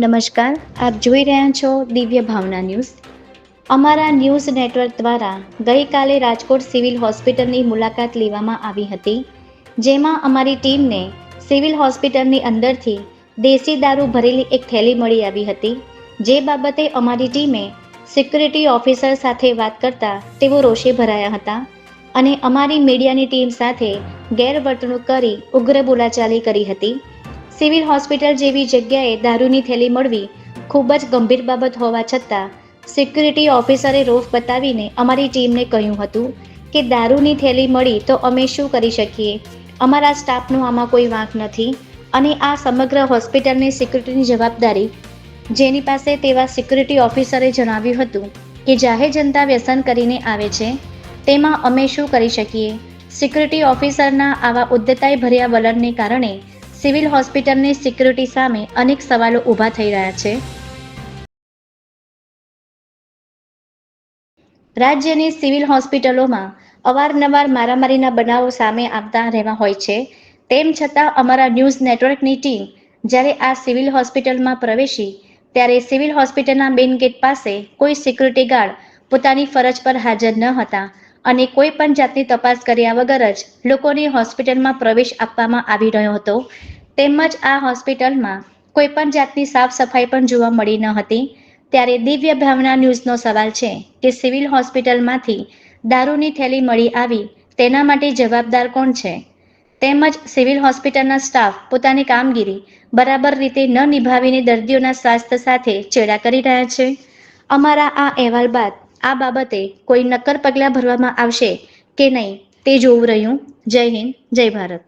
નમસ્કાર, આપ જોઈ રહ્યા છો દિવ્ય ભાવના ન્યૂઝ. અમારા ન્યૂઝ નેટવર્ક દ્વારા ગઈકાલે રાજકોટ સિવિલ હોસ્પિટલની મુલાકાત લેવામાં આવી હતી, જેમાં અમારી ટીમને સિવિલ હોસ્પિટલની અંદરથી દેશી દારૂ ભરેલી એક થેલી મળી આવી હતી, જે બાબતે અમારી ટીમે સિક્યુરિટી ઓફિસર સાથે વાત કરતા તેઓ રોષે ભરાયા હતા અને અમારી મીડિયાની ટીમ સાથે ગેરવર્તણૂક કરી ઉગ્ર બોલાચાલી કરી હતી. સિવિલ હોસ્પિટલ જેવી જગ્યાએ દારૂની થેલી મળવી ખૂબ જ ગંભીર બાબત હોવા છતાં સિક્યુરિટી ઓફિસરે રોફ બતાવીને અમારી ટીમને કહ્યું હતું કે દારૂની થેલી મળી તો અમે શું કરી શકીએ? અમારા સ્ટાફનો આમાં કોઈ વાંક નથી અને આ સમગ્ર હોસ્પિટલની સિક્યુરિટીની જવાબદારી જેની પાસે તેવા સિક્યુરિટી ઓફિસરે જણાવ્યું હતું કે જાહેર જનતા વ્યસન કરીને આવે છે, તેમાં અમે શું કરી શકીએ? સિક્યુરિટી ઓફિસરના આવા ઉદ્ધતાઈ ભર્યા વલણને કારણે સિવિલ હોસ્પિટલની સિક્યુરિટી સામે અનેક સવાલો ઊભા થઈ રહ્યા છે. રાજ્યની સિવિલ હોસ્પિટલોમાં અવારનવાર મારામારીના બનાવો સામે આવતા રહેવા હોય છે. તેમ છતાં અમારા ન્યૂઝ નેટવર્કની ટીમ જ્યારે આ સિવિલ હોસ્પિટલમાં પ્રવેશી ત્યારે સિવિલ હોસ્પિટલના મેઇન ગેટ પાસે કોઈ સિક્યુરિટી ગાર્ડ પોતાની ફરજ પર હાજર ન હતા. અને કોઈ પણ જાતની તપાસ કર્યા વગર જ લોકોને હોસ્પિટલમાં પ્રવેશ આપવામાં આવી રહ્યો હતો. તેમજ આ હોસ્પિટલમાં કોઈ પણ જાતની સાફ સફાઈ પણ જોવા મળી ન હતી. ત્યારે દિવ્ય ભાવના ન્યૂઝનો સવાલ છે કે સિવિલ હોસ્પિટલમાંથી દારૂની થેલી મળી આવી તેના માટે જવાબદાર કોણ છે? તેમજ સિવિલ હોસ્પિટલના સ્ટાફ પોતાની કામગીરી બરાબર રીતે ન નિભાવીને દર્દીઓના સ્વાસ્થ્ય સાથે ચેડા કરી રહ્યા છે? અમારા આ અહેવાલ બાદ આ બાબતે કોઈ નક્કર પગલાં ભરવામાં આવશે કે નહીં તે જોવું રહ્યું. જય હિન્દ, જય ભારત.